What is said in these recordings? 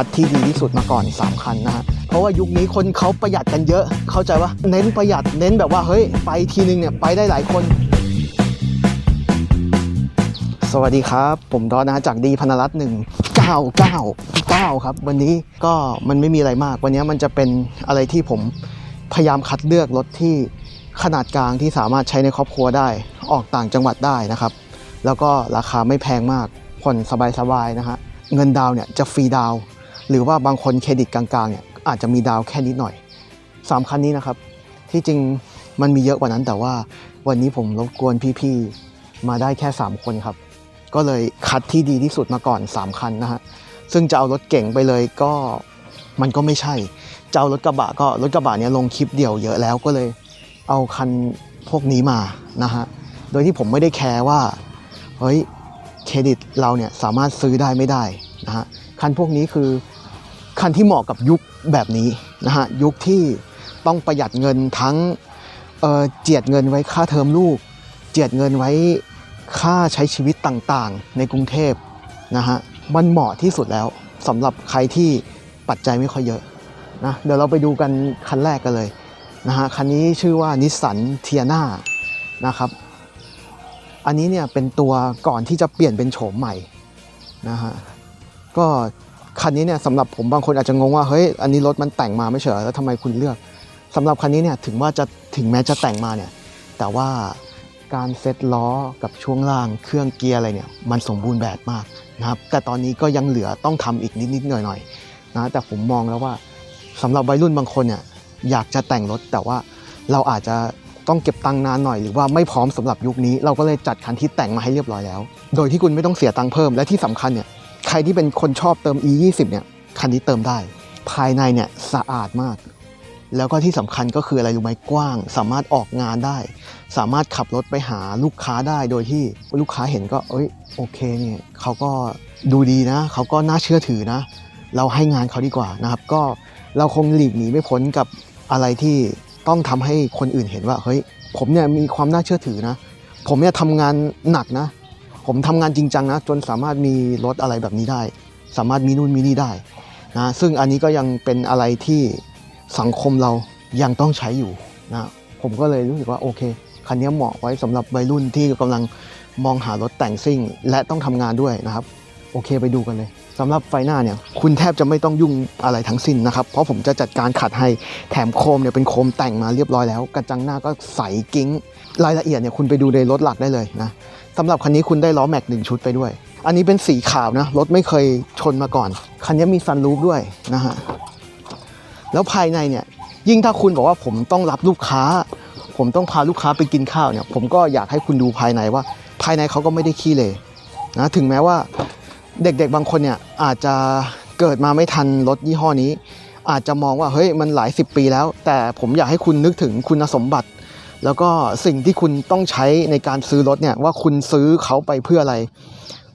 คัดที่ดีที่สุดมาก่อน3คันนะฮะเพราะว่ายุคนี้คนเขาประหยัดกันเยอะ เข้าใจว่าเน้นประหยัดเน้นแบบว่าเฮ้ยไปทีนึงเนี่ยไปได้หลายคน สวัสดีครับ ผมดอนนะฮะจากดีพนรัตน์หนึ่งเก้าเก้าเก้าครับ วันนี้ก็มันไม่มีอะไรมาก วันนี้มันจะเป็นอะไรที่ผมพยายามคัดเลือกรถที่ขนาดกลางที่สามารถใช้ในครอบครัวได้ออกต่างจังหวัดได้นะครับ แล้วก็ราคาไม่แพงมากผ่อนสบายๆนะฮะเงินดาวเนี่ยจะฟรีดาว หรือว่าบางคนเครดิตกลางๆเนี่ยอาจจะมีดาวแค่นิดหน่อยสามคันนี้นะครับ ที่จริงมันมีเยอะกว่านั้นแต่ว่าวันนี้ผมรบกวนพี่ๆ มาได้แค่ 3 คนครับ ก็เลยคัดที่ดีที่สุดมาก่อน 3 คันนะฮะ ซึ่งจะเอารถเก่งไปเลยก็มันก็ไม่ใช่ จะเอารถกระบะก็รถกระบะเนี้ยลงคลิปเดียวเยอะแล้วก็เลยเอาคันพวกนี้มานะฮะ โดยที่ผมไม่ได้แคร์ว่าเฮ้ยเครดิตเราเนี่ยสามารถซื้อได้ไม่ได้นะฮะคันพวกนี้คือ คันที่เหมาะกับยุคแบบนี้นะฮะยุคที่ต้องประหยัดเงินทั้งเเจียดเงินไว้ค่าเทอมลูก เจียดเงินไว้ค่าใช้ชีวิตต่างๆ ในกรุงเทพนะฮะมันเหมาะที่สุดแล้วสำหรับใครที่ปัจจัยไม่ค่อยเยอะนะเดี๋ยวเราไปดูกันคันแรกกันเลยนะฮะคันนี้ชื่อว่านิสสันเทียนานะครับอันนี้เนี่ยเป็นตัวก่อนที่จะเปลี่ยนเป็นโฉมใหม่นะฮะก็ คันนี้เนี่ยสำหรับผมบางคนอาจจะงงว่าเฮ้ยอันนี้รถมันแต่งมาไม่เหรอแล้วทำไมคุณเลือกสำหรับคันนี้เนี่ยถึงว่าจะถึงแม้จะแต่งมาเนี่ยแต่ว่าการเซ็ตล้อกับช่วงล่างเครื่องเกียร์อะไรเนี่ยมันสมบูรณ์แบบมากนะครับแต่ตอนนี้ก็ยังเหลือต้องทำอีกนิดๆหน่อยๆนะแต่ผมมองแล้วว่าสำหรับวัยรุ่นบางคนเนี่ยอยากจะแต่งรถ แต่ว่าเราอาจจะต้องเก็บตังค์นานหน่อยหรือว่าไม่พร้อมสำหรับยุคนี้ เราก็เลยจัดคันที่แต่งมาให้เรียบร้อยแล้ว โดยที่คุณไม่ต้องเสียตังค์เพิ่มและที่สำคัญเนี่ย ใครที่เป็นคนชอบเติม e 2 0เนี่ยคันนี้เติมได้ ภายในเนี่ยสะอาดมาก แล้วก็ที่สำคัญก็คืออะไรรู้ไหมกว้าง สามารถออกงานได้ สามารถขับรถไปหาลูกค้าได้โดยที่ลูกค้าเห็นก็เอ้ยโอเคเนี่ยเขาก็ดูดีนะ เขาก็น่าเชื่อถือนะ เราให้งานเขาดีกว่านะครับ ก็เราคงหลีกหนีไม่พ้นกับอะไรที่ต้องทำให้คนอื่นเห็นว่าเฮ้ยผมเนี่ยมีความน่าเชื่อถือนะ ผมเนี่ยทำงานหนักนะ ผมทำงานจริงจังนะจนสามารถมีรถอะไรแบบนี้ได้ สามารถมีนู่นมีนี่ได้นะซึ่งอันนี้ก็ยังเป็นอะไรที่สังคมเรายังต้องใช้อยู่นะผมก็เลยรู้สึกว่าโอเคคันนี้เหมาะไว้สำหรับวัยรุ่นที่กำลังมองหารถแต่งซิ่ง และต้องทำงานด้วยนะครับ โอเคไปดูกันเลยสำหรับไฟหน้าเนี่ยคุณแทบจะไม่ต้องยุ่งอะไรทั้งสิ้นนะครับ เพราะผมจะจัดการขัดให้แถมโคมเนี่ยเป็นโคมแต่งมาเรียบร้อยแล้ว กระจังหน้าก็ใสกิ้ง รายละเอียดเนี่ยคุณไปดูในรถหลักได้เลยนะ สำหรับคันนี้คุณได้ล้อแม็กหนึ่งชุดไปด้วย อันนี้เป็นสีขาวนะ รถไม่เคยชนมาก่อน คันนี้มีซันรูฟด้วยนะฮะ แล้วภายในเนี่ย ยิ่งถ้าคุณบอกว่าผมต้องรับลูกค้า ผมต้องพาลูกค้าไปกินข้าวเนี่ย ผมก็อยากให้คุณดูภายในว่า ภายในเขาก็ไม่ได้ขี้เลยนะ ถึงแม้ว่าเด็กๆบางคนเนี่ยอาจจะเกิดมาไม่ทันรถยี่ห้อนี้ อาจจะมองว่าเฮ้ยมันหลายสิบปีแล้ว แต่ผมอยากให้คุณนึกถึงคุณสมบัติ แล้วก็สิ่งที่คุณต้องใช้ในการซื้อรถเนี่ยว่าคุณซื้อเขาไปเพื่ออะไร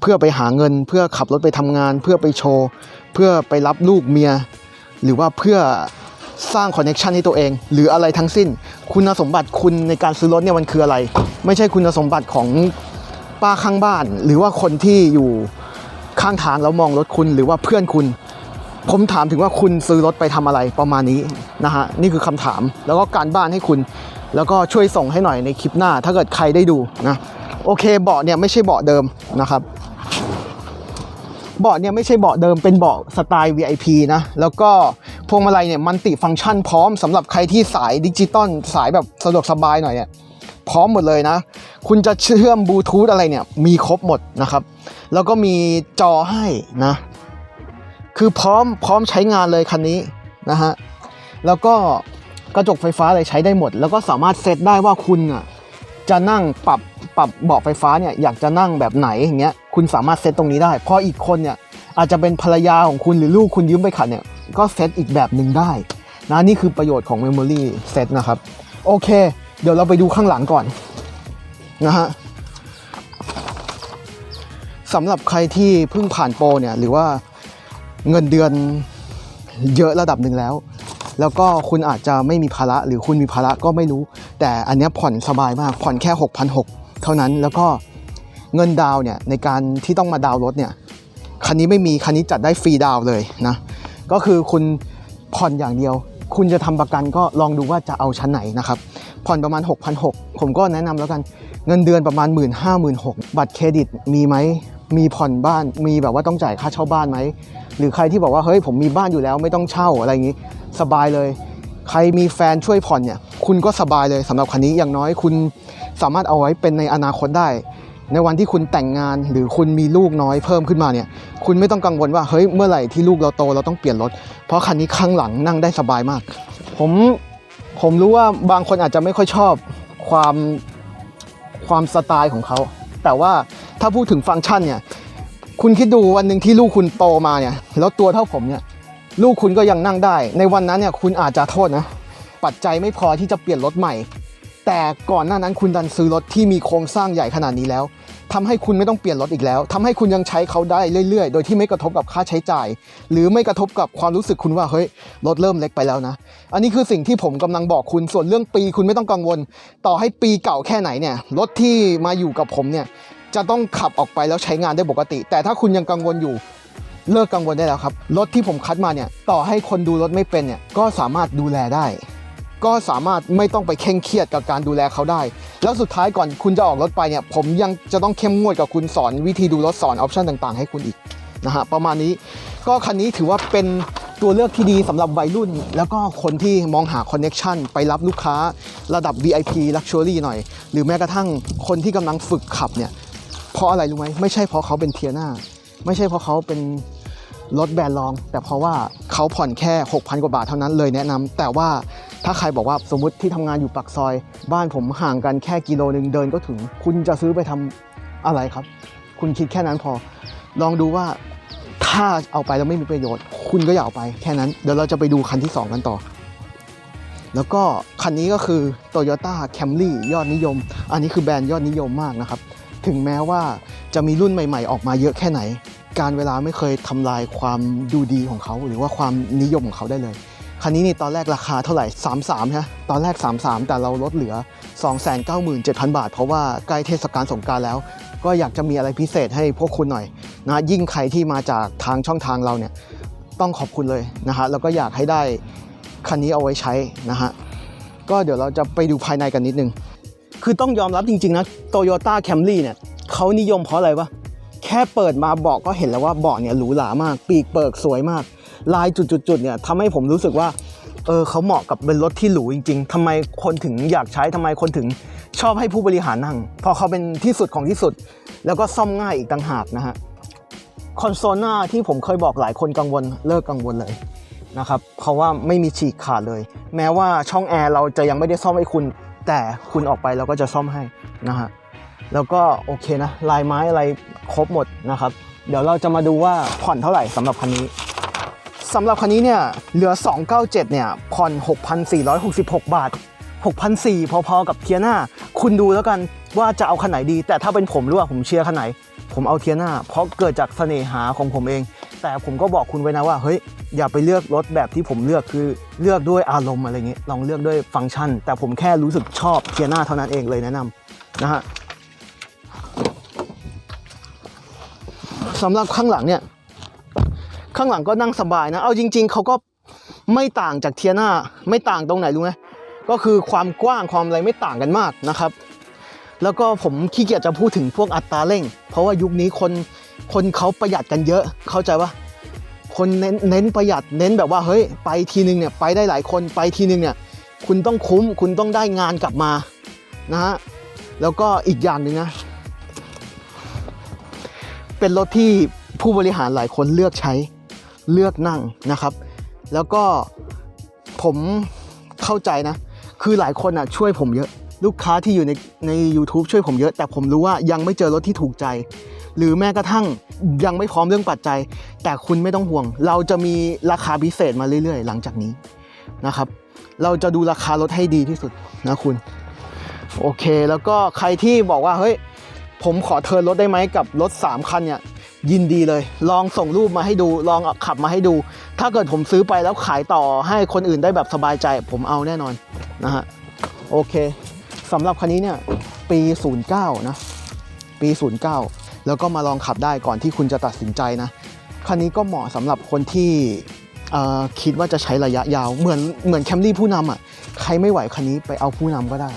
เพื่อไปหาเงิน เพื่อขับรถไปทำงาน เพื่อไปโชว์ เพื่อไปรับลูกเมีย หรือว่าเพื่อสร้างคอนเน็ชันให้ตัวเอง หรืออะไรทั้งสิ้น คุณสมบัติคุณในการซื้อรถเนี่ยมันคืออะไร ไม่ใช่คุณสมบัติของป้าข้างบ้าน หรือว่าคนที่อยู่ข้างทางแล้วมองรถคุณ หรือว่าเพื่อนคุณ ผมถามถึงว่าคุณซื้อรถไปทำอะไรประมาณนี้นะฮะนี่คือคำถามแล้วก็การบ้านให้คุณ แล้วก็ช่วยส่งให้หน่อยในคลิปหน้า ถ้าเกิดใครได้ดูนะโอเคเบาะเนี่ยไม่ใช่เบาะเดิมนะครับเบาะเนี่ยไม่ใช่เบาะเดิมเป็นเบาะสไตล์ VIP นะแล้วก็พวงมาลัยเนี่ยมันติฟังก์ชันพร้อมสำหรับใครที่สายดิจิตอลสายแบบสะดวกสบายหน่อยเนี่ยพร้อมหมดเลยนะ คุณจะเชื่อมบลูทูธอะไรเนี่ยมีครบหมดนะครับ แล้วก็มีจอให้นะ คือพร้อมพร้อมใช้งานเลยคันนี้นะฮะแล้วก็กระจกไฟฟ้าอะไรใช้ได้หมด แล้วก็สามารถเซตได้ว่าคุณอะจะนั่งปรับปรับเบาะไฟฟ้าเนี่ยอยากจะนั่งแบบไหนอย่างเงี้ยคุณสามารถเซตตรงนี้ได้ พออีกคนเนี่ยอาจจะเป็นภรรยาของคุณหรือลูกคุณยืมไปขับเนี่ยก็เซตอีกแบบหนึ่งได้นะนี่คือประโยชน์ของ Memory Set นะครับ โอเค เดี๋ยวเราไปดูข้างหลังก่อนนะฮะสำหรับใครที่เพิ่งผ่านโปรเนี่ยหรือว่า เงินเดือนเยอะระดับหนึ่งแล้ว แล้วก็คุณอาจจะไม่มีภาระหรือคุณมีภาระก็ไม่รู้ แต่อันนี้ผ่อนสบายมากผ่อนแค่ 6,600 เท่านั้นแล้วก็เงินดาวเนี่ยในการที่ต้องมาดาวรถเนี่ยคันนี้ไม่มีคันนี้จัดได้ฟรีดาวเลยนะก็คือคุณผ่อนอย่างเดียว คุณจะทำประกันก็ลองดูว่าจะเอาชั้นไหนนะครับผ่อนประมาณ 6,600 ผมก็แนะนำแล้วกันเงินเดือนประมาณ 1 5 0 0 0 0บัตรเครดิตมีไหมมีผ่อนบ้านมีแบบว่าต้องจ่ายค่าเช่าบ้านไหม หรือใครที่บอกว่าเฮ้ยผมมีบ้านอยู่แล้วไม่ต้องเช่าอะไรอย่างนี้ สบายเลย ใครมีแฟนช่วยผ่อนเนี่ยคุณก็สบายเลยสำหรับคันนี้อย่างน้อยคุณสามารถเอาไว้เป็นในอนาคตได้ ในวันที่คุณแต่งงานหรือคุณมีลูกน้อยเพิ่มขึ้นมาเนี่ยคุณไม่ต้องกังวลว่าเฮ้ยเมื่อไหร่ที่ลูกเราโตเราต้องเปลี่ยนรถ เพราะคันนี้ข้างหลังนั่งได้สบายมาก ผมผมรู้ว่าบางคนอาจจะไม่ค่อยชอบความความสไตล์ของเขา แต่ว่าถ้าพูดถึงฟังก์ชันเนี่ย คุณคิดดูวันหนึ่งที่ลูกคุณโตมาเนี่ย แล้วตัวเท่าผมเนี่ย ลูกคุณก็ยังนั่งได้ ในวันนั้นเนี่ยคุณอาจจะโทษนะ ปัจจัยไม่พอที่จะเปลี่ยนรถใหม่ แต่ก่อนหน้านั้นคุณดันซื้อรถที่มีโครงสร้างใหญ่ขนาดนี้แล้วทำให้คุณไม่ต้องเปลี่ยนรถอีกแล้วทำให้คุณยังใช้เขาได้เรื่อยๆ โดยที่ไม่กระทบกับค่าใช้จ่าย หรือไม่กระทบกับความรู้สึกคุณว่าเฮ้ยรถเริ่มเล็กไปแล้วนะ อันนี้คือสิ่งที่ผมกำลังบอกคุณส่วนเรื่องปีคุณไม่ต้องกังวล ต่อให้ปีเก่าแค่ไหนเนี่ยรถที่มาอยู่กับผมเนี่ย จะต้องขับออกไปแล้วใช้งานได้ปกติ แต่ถ้าคุณยังกังวลอยู่เลิกกังวลได้แล้วครับ รถที่ผมคัดมาเนี่ยต่อให้คนดูรถไม่เป็นเนี่ยก็สามารถดูแลได้ ก็สามารถไม่ต้องไปเคร่งเครียดกับการดูแลเขาได้ แล้วสุดท้ายก่อนคุณจะออกรถไปเนี่ยผมยังจะต้องเข้มงวดกับคุณสอนวิธีดูรถสอนออปชันต่างๆ ให้คุณอีกนะฮะประมาณนี้ก็คันนี้ถือว่าเป็นตัวเลือกที่ดีสำหรับวัยรุ่น แล้วก็คนที่มองหาคอนเน็ชันไปรับลูกค้าระดับ VIP Luxury หน่อย หรือแม้กระทั่งคนที่กำลังฝึกขับเนี่ย เพราะอะไรรู้ไหมไม่ใช่เพราะเขาเป็นเทียนาไม่ใช่เพราะเขาเป็นรถแบรนด์รอง แต่เพราะว่าเขาผ่อนแค่ 6,000 กว่าบาทเท่านั้นเลยแนะนำแต่ว่าถ้าใครบอกว่าสมมติที่ทำงานอยู่ปากซอย บ้านผมห่างกันแค่กิโลนึงเดินก็ถึง คุณจะซื้อไปทำอะไรครับ คุณคิดแค่นั้นพอ ลองดูว่าถ้าเอาไปแล้วไม่มีประโยชน์ คุณก็อย่าเอาไปแค่นั้น เดี๋ยวเราจะไปดูคันที่ 2 กันต่อ แล้วก็คันนี้ก็คือ Toyota Camry ยอดนิยม อันนี้คือแบรนด์ยอดนิยมมากนะครับ ถึงแม้ว่าจะมีรุ่นใหม่ ๆ ออกมาเยอะแค่ไหน การเวลาไม่เคยทำลายความดูดีของเขา หรือว่าความนิยมของเขาได้เลยคันนี้นี่ตอนแรกราคาเท่าไหร่ 33ใช่ไหมตอนแรก 33 แต่เราลดเหลือ 297,000 บาท เพราะว่าใกล้เทศกาลสงการแล้ว ก็อยากจะมีอะไรพิเศษให้พวกคุณหน่อยนะยิ่งใครที่มาจากทางช่องทางเราเนี่ยต้องขอบคุณเลยนะฮะแล้วก็อยากให้ได้คันนี้เอาไว้ใช้นะฮะก็เดี๋ยวเราจะไปดูภายในกันนิดนึง คือต้องยอมรับจริง ๆ นะ Toyota Camry เนี่ยเขานิยมเพราะอะไรวะแค่เปิดมาเบาะก็เห็นแล้วว่าเบาะเนี่ยหรูหรามาก ปีกเปิกสวยมาก ลายจุดๆเนี่ยทำให้ผมรู้สึกว่าเออเขาเหมาะกับเป็นรถที่หรูจริง ๆทำไมคนถึงอยากใช้ทำไมคนถึงชอบให้ผู้บริหารนั่งเพราะเขาเป็นที่สุดของที่สุด แล้วก็ซ่อมง่ายอีกต่างหากนะฮะคอนโซลหน้าที่ผมเคยบอกหลายคนกังวลเลิกกังวลเลยนะครับเพราะว่าไม่มีฉีกขาดเลย แม้ว่าช่องแอร์เราจะยังไม่ได้ซ่อมให้คุณ แต่คุณออกไปเราก็จะซ่อมให้นะฮะแล้วก็โอเคนะลายไม้อะไรครบหมดนะครับ เดี๋ยวเราจะมาดูว่าผ่อนเท่าไหร่สำหรับคันนี้สำหรับคันนี้เนี่ยเหลือ 297 เนี่ยผ่อน 6,466 บาท 6,400 พอๆกับเทียนาคุณดูแล้วกันว่าจะเอาคันไหนดี แต่ถ้าเป็นผมรือว่าผมเชียร์คันไหน ผมเอาเทียนาเพราะเกิดจากเสน่หาของผมเอง แต่ผมก็บอกคุณไว้นะว่าเฮ้ยอย่าไปเลือกรถแบบที่ผมเลือกคือเลือกด้วยอารมณ์อะไรเงี้ยลองเลือกด้วยฟังก์ชัน แต่ผมแค่รู้สึกชอบเทียนาเท่านั้นเองเลยแนะนำนะฮะสำหรับข้างหลังเนี่ย ข้างหลังก็นั่งสบายนะ เอาจริง ๆเขาก็ไม่ต่างจากเทียนาไม่ต่างตรงไหนรู้ไหมก็คือความกว้างความอะไรไม่ต่างกันมากนะครับ แล้วก็ผมขี้เกียจจะพูดถึงพวกอัตราเร่ง เพราะว่ายุคนี้คน คนเขาประหยัดกันเยอะ เข้าใจปะคนเน้นเน้นประหยัดเน้นแบบว่าเฮ้ยไปทีนึงเนี่ยไปได้หลายคนไปทีนึงเนี่ยคุณต้องคุ้มคุณต้องได้งานกลับมานะฮะแล้วก็อีกอย่างหนึ่งนะ เป็นรถที่ผู้บริหารหลายคนเลือกใช้เลือกนั่งนะครับ แล้วก็ผมเข้าใจนะ คือหลายคนอะช่วยผมเยอะ ลูกค้าที่อยู่ในใน u t u b e ช่วยผมเยอะ แต่ผมรู้ว่ายังไม่เจอรถที่ถูกใจ หรือแม้กระทั่งยังไม่พร้อมเรื่องปัจจัย แต่คุณไม่ต้องห่วง เราจะมีราคาพิเศษมาเรื่อยๆ หลังจากนี้นะครับ เราจะดูราคารถให้ดีที่สุดนะคุณ โอเคแล้วก็ใครที่บอกว่าเฮ้ยผมขอเทิร์นรถได้ไหมกับรถ 3 คันเนี่ยยินดีเลย ลองส่งรูปมาให้ดู ลองขับมาให้ดู ถ้าเกิดผมซื้อไปแล้วขายต่อให้คนอื่นได้แบบสบายใจ ผมเอาแน่นอนนะฮะโอเคสำหรับคันนี้เนี่ยปี 09 นะ ปี 09 แล้วก็มาลองขับได้ก่อนที่คุณจะตัดสินใจนะคันนี้ก็เหมาะสำหรับคนที่คิดว่าจะใช้ระยะยาว เหมือนเหมือนแคมรี่ผู้นำอะใครไม่ไหวคันนี้ไปเอาผู้นำก็ได้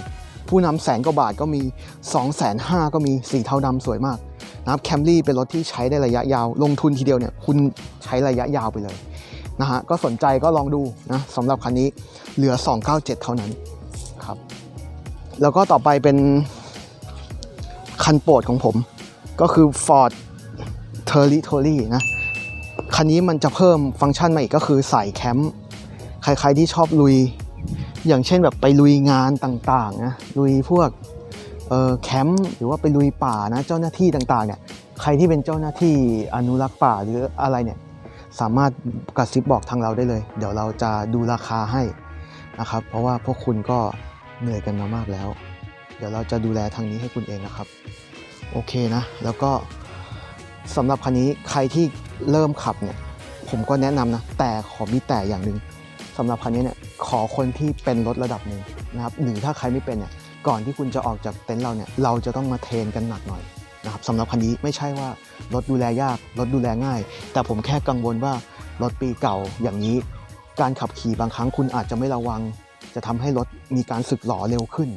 ผู้นำแสนกว่าบาทก็มี2องแสนห้าก็มีสีเทาดำสวยมากนะครับแคมรี่เป็นรถที่ใช้ได้ระยะยาว ลงทุนทีเดียวเนี่ยคุณใช้ระยะยาวไปเลยนะฮะก็สนใจก็ลองดูนะสำหรับคันนี้เหลือ 297 เท่านั้นครับแล้วก็ต่อไปเป็นคันโปรดของผม ก็คือ Ford t e r r i t o r y นะ คันนี้มันจะเพิ่มฟังก์ชันมาอีกก็คือใส่แคมป์ ใครๆที่ชอบลุย อย่างเช่นแบบไปลุยงานต่างๆนะ ลุยพวกเอ่อแคมป์หรือว่าไปลุยป่านะ เจ้าหน้าที่ต่างๆเนี่ย ใครที่เป็นเจ้าหน้าที่อนุรักษ์ป่าหรืออะไรเนี่ย สามารถกระซิบบอกทางเราได้เลย เดี๋ยวเราจะดูราคาให้นะครับ เพราะว่าพวกคุณก็เหนื่อยกันมามากแล้ว เดี๋ยวเราจะดูแลทางนี้ให้คุณเองนะครับ โอเคนะ แล้วก็สำหรับคันนี้ใครที่เริ่มขับเนี่ยผมก็แนะนำนะ แต่ขอมีแต่อย่างหนึ่งสำหรับคันนี้เนี่ยขอคนที่เป็นรถระดับหนึ่งนะครับหรือถ้าใครไม่เป็นเนี่ยก่อนที่คุณจะออกจากเต็นท์เราเนี่ยเราจะต้องมาเทรนกันหนักหน่อยนะครับสำหรับคันนี้ไม่ใช่ว่ารถดูแลยากรถดูแลง่าย แต่ผมแค่กังวลว่ารถปีเก่าอย่างนี้ การขับขี่บางครั้งคุณอาจจะไม่ระวัง จะทำให้รถมีการสึกหรอเร็วขึ้น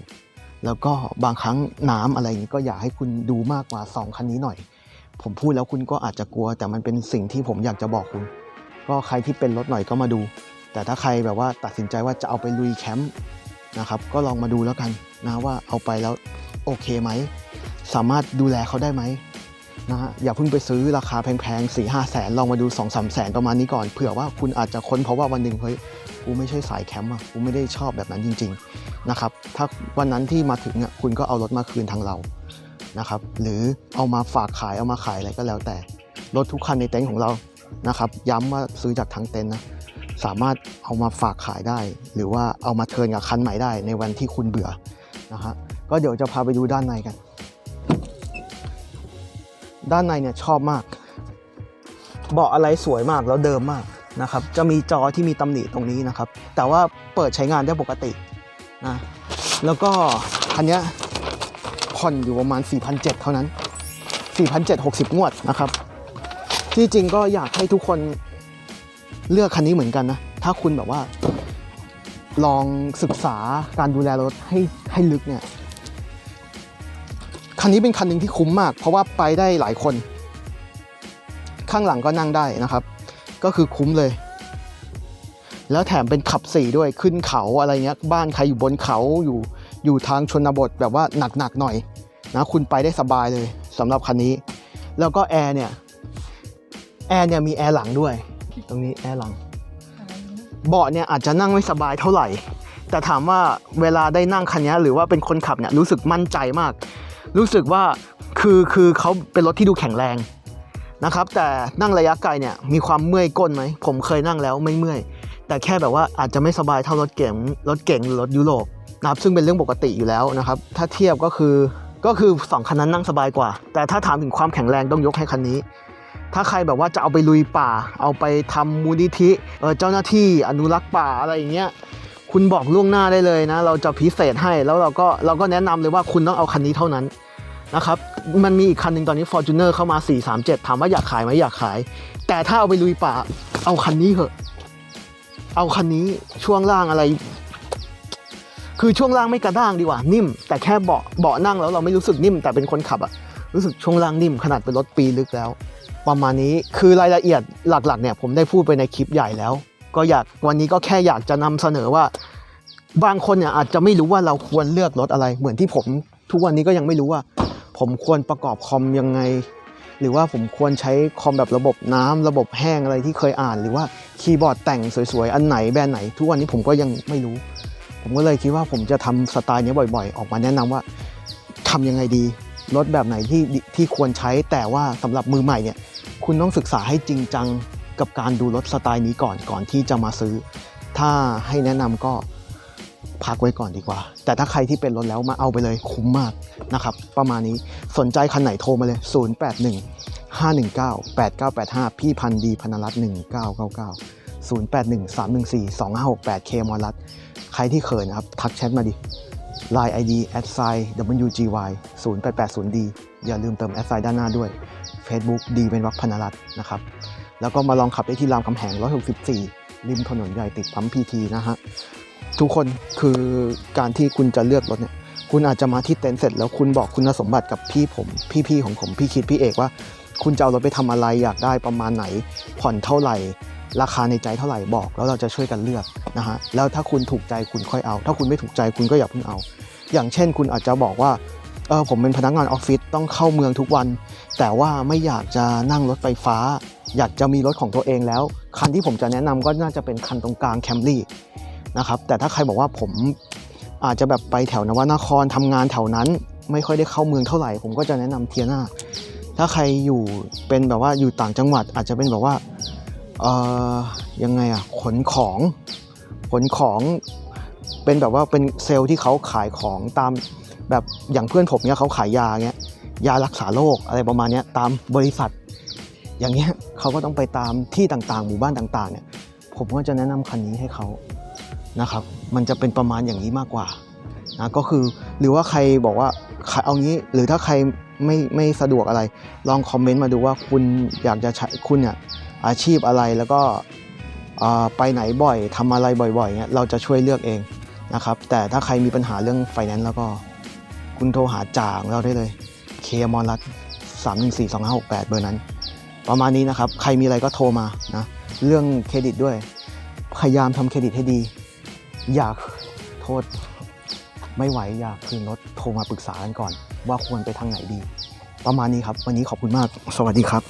แล้วก็บางครั้งน้ำอะไรอย่างนี้ก็อยากให้คุณดูมากกว่า 2 คันนี้หน่อย ผมพูดแล้วคุณก็อาจจะกลัว แต่มันเป็นสิ่งที่ผมอยากจะบอกคุณ ก็ใครที่เป็นรถหน่อยก็มาดู แต่ถ้าใครแบบว่าตัดสินใจว่าจะเอาไปลุยแคมป์นะครับก็ลองมาดูแล้วกันนะว่าเอาไปแล้วโอเคไหม สามารถดูแลเขาได้ไหมนะฮะอย่าเพิ่งไปซื้อราคาแพงๆ4ี่ห้าแสนลองมาดู2องสามแสนประมาณนี้ก่อนเผื่อว่าคุณอาจจะค้นเพราะว่าวันหนึ่งเฮ้ยกูไม่ใช่สายแคมป์อะกูไม่ได้ชอบแบบนั้นจริง ๆ นะครับถ้าวันนั้นที่มาถึงอะคุณก็เอารถมาคืนทางเรานะครับหรือเอามาฝากขายเอามาขายอะไรก็แล้วแต่รถทุกคันในเต็นท์ของเรานะครับย้ำว่าซื้อจากทางเต็นท์นะสามารถเอามาฝากขายได้ หรือว่าเอามาเทินกับคันใหม่ได้ในวันที่คุณเบื่อนะฮะก็เดี๋ยวจะพาไปดูด้านในกัน ด้านในเนี่ยชอบมาก เบาะอะไรสวยมากแล้วเดิมมากนะครับจะมีจอที่มีตำหนิตรงนี้นะครับ แต่ว่าเปิดใช้งานได้ปกติ นะแล้วก็คันนี้ผ่อนอยู่ประมาณ 4,700 เท่านั้น 4,760 งวดนะครับ ที่จริงก็อยากให้ทุกคนเลือกคันนี้เหมือนกันนะ ถ้าคุณแบบว่า ลองศึกษาการดูแลรถให้ให้ลึกเนี่ย คันนี้เป็นคันหนึ่งที่คุ้มมาก เพราะว่าไปได้หลายคน ข้างหลังก็นั่งได้นะครับ ก็คือคุ้มเลย แล้วแถมเป็นขับสี่ด้วยขึ้นเขาอะไรเงี้ยบ้านใครอยู่บนเขาอยู่อยู่ทางชนบทแบบว่าหนักๆหน่อยนะคุณไปได้สบายเลยสำหรับคันนี้ แล้วก็แอร์เนี่ยแอร์เนี่ยมีแอร์หลังด้วย ตรงนี้แอร์หลังเบาะเนี่ยอาจจะนั่งไม่สบายเท่าไหร่ แต่ถามว่าเวลาได้นั่งคันนี้หรือว่าเป็นคนขับเนี่ยรู้สึกมั่นใจมาก รู้สึกว่าคือคือเขาเป็นรถที่ดูแข็งแรงนะครับ แต่นั่งระยะไกลเนี่ยมีความเมื่อยก้นไหมผมเคยนั่งแล้วไม่เมื่อย แต่แค่แบบว่าอาจจะไม่สบายเท่ารถเก๋งรถเก๋งหรือรถยุโรปนะครับซึ่งเป็นเรื่องปกติอยู่แล้วนะครับ ถ้าเทียบก็คือก็คือสองคันนั้นนั่งสบายกว่า แต่ถ้าถามถึงความแข็งแรงต้องยกให้คันนี้ ถ้าใครแบบว่าจะเอาไปลุยป่า เอาไปทำมูลนิธิเออเจ้าหน้าที่อนุรักษ์ป่าอะไรอย่างเงี้ยคุณบอกล่วงหน้าได้เลยนะ เราจะพิเศษให้แล้วเราก็เราก็แนะนำเลยว่าคุณต้องเอาคันนี้เท่านั้นนะครับมันมีอีกคันหนึ่งตอนนี้ Fortuner เข้ามา 437 ถามว่าอยากขายไหมอยากขาย แต่ถ้าเอาไปลุยป่าเอาคันนี้เถอะ เอาคันนี้ช่วงล่างอะไร คือช่วงล่างไม่กระด้างดีกว่า นิ่ม แต่แค่เบาะเบาะนั่งแล้วเราไม่รู้สึกนิ่ม แต่เป็นคนขับอะรู้สึกช่วงล่างนิ่มขนาดเป็นรถปีลึกแล้ว ประมาณนี้คือรายละเอียดหลักๆเนี่ยผมได้พูดไปในคลิปใหญ่แล้ว ก็อยากวันนี้ก็แค่อยากจะนำเสนอว่า บางคนเนี่ยอาจจะไม่รู้ว่าเราควรเลือกรถอะไร เหมือนที่ผม ทุกวันนี้ก็ยังไม่รู้ว่า ผมควรประกอบคอมยังไง หรือว่าผมควรใช้คอมแบบระบบน้ำระบบแห้งอะไรที่เคยอ่าน หรือว่าคีย์บอร์ดแต่งสวยๆ อันไหนแบรนด์ไหน ทุกวันนี้ผมก็ยังไม่รู้ ผมก็เลยคิดว่าผมจะทำสไตล์นี้บ่อยๆ ออกมาแนะนำว่าทำยังไงดีรถแบบไหนที่ที่ควรใช้แต่ว่าสำหรับมือใหม่เนี่ยคุณต้องศึกษาให้จริงจังกับการดูรถสไตล์นี้ก่อนก่อนที่จะมาซื้อ ถ้าให้แนะนำก็ พักไว้ก่อนดีกว่า แต่ถ้าใครที่เป็นรถแล้วมาเอาไปเลยคุ้มมากนะครับ ประมาณนี้สนใจคันไหนโทรมาเลย 081 519 8985 พี่พันธ์ดีพนรัตน์1999 081 314 2568 เคมอรัตใครที่เขินนะครับ ทักแชทมาดิ Line ID at sign WGY 0880D อย่าลืมเติมแอดไซน์ด้านหน้าด้วย Facebook ดีเป็นวักพนรัตน์นะครับ แล้วก็มาลองขับได้ที่รามคำแหง 164 ริมถนนใหญ่ติดปั๊มพีทีนะฮะ ทุกคนคือการที่คุณจะเลือกรถเนี่ยคุณอาจจะมาที่เต็นท์เสร็จแล้วคุณบอกคุณสมบัติกับพี่ผมพี่ๆของผมพี่คิดพี่เอกว่า คุณจะเอารถไปทำอะไรอยากได้ประมาณไหน ผ่อนเท่าไหร่ ราคาในใจเท่าไหร่บอกแล้วเราจะช่วยกันเลือกนะฮะแล้วถ้าคุณถูกใจคุณค่อยเอา ถ้าคุณไม่ถูกใจคุณก็อย่าเพิ่งเอา อย่างเช่น คุณอาจจะบอกว่าเออผมเป็นพนักงานออฟฟิศต้องเข้าเมืองทุกวัน แต่ว่าไม่อยากจะนั่งรถไฟฟ้า อยากจะมีรถของตัวเองแล้ว คันที่ผมจะแนะนำก็น่าจะเป็นคันตรงกลางแคมรี่ นะครับแต่ถ้าใครบอกว่าผมอาจจะแบบไปแถวนวนครทำงานแถวนั้น ไม่ค่อยได้เข้าเมืองเท่าไหร่ ผมก็จะแนะนำเทียนาถ้าใครอยู่เป็นแบบว่าอยู่ต่างจังหวัด อาจจะเป็นแบบว่าเอ่อยังไงอะขนของขนของเป็นแบบว่าเป็นเซลล์ที่เขาขายของตามแบบอย่างเพื่อนผมเนี่ยเขาขายยาเงี้ยยารักษาโรคอะไรประมาณเนี้ยตามบริษัท อย่างเงี้ยเขาก็ต้องไปตามที่ต่างๆ หมู่บ้านต่างๆเนี่ยผมก็จะแนะนำคันนี้ให้เขา นะครับ มันจะเป็นประมาณอย่างนี้มากกว่านะก็คือหรือว่าใครบอกว่าเอางี้หรือถ้าใครไม่ไม่สะดวกอะไร ลองคอมเมนต์มาดูว่าคุณอยากจะใช้คุณเนี่ยอาชีพอะไรแล้วก็ไปไหนบ่อยทำอะไรบ่อยๆเงี้ยเราจะช่วยเลือกเองนะครับ แต่ถ้าใครมีปัญหาเรื่องไฟแนนซ์แล้วก็คุณโทรหาจ่างเราได้เลยเคมอนรัตสามหนึ่งสี่สองห้าหกแปดเบอร์นั้น ประมาณนี้นะครับ ใครมีอะไรก็โทรมานะ เรื่องเครดิตด้วย พยายามทำเครดิตให้ดี อยากโทษ ไม่ไหวอยากคืนรถโทรมาปรึกษากันก่อน ว่าควรไปทางไหนดี ประมาณนี้ครับ วันนี้ขอบคุณมาก สวัสดีครับ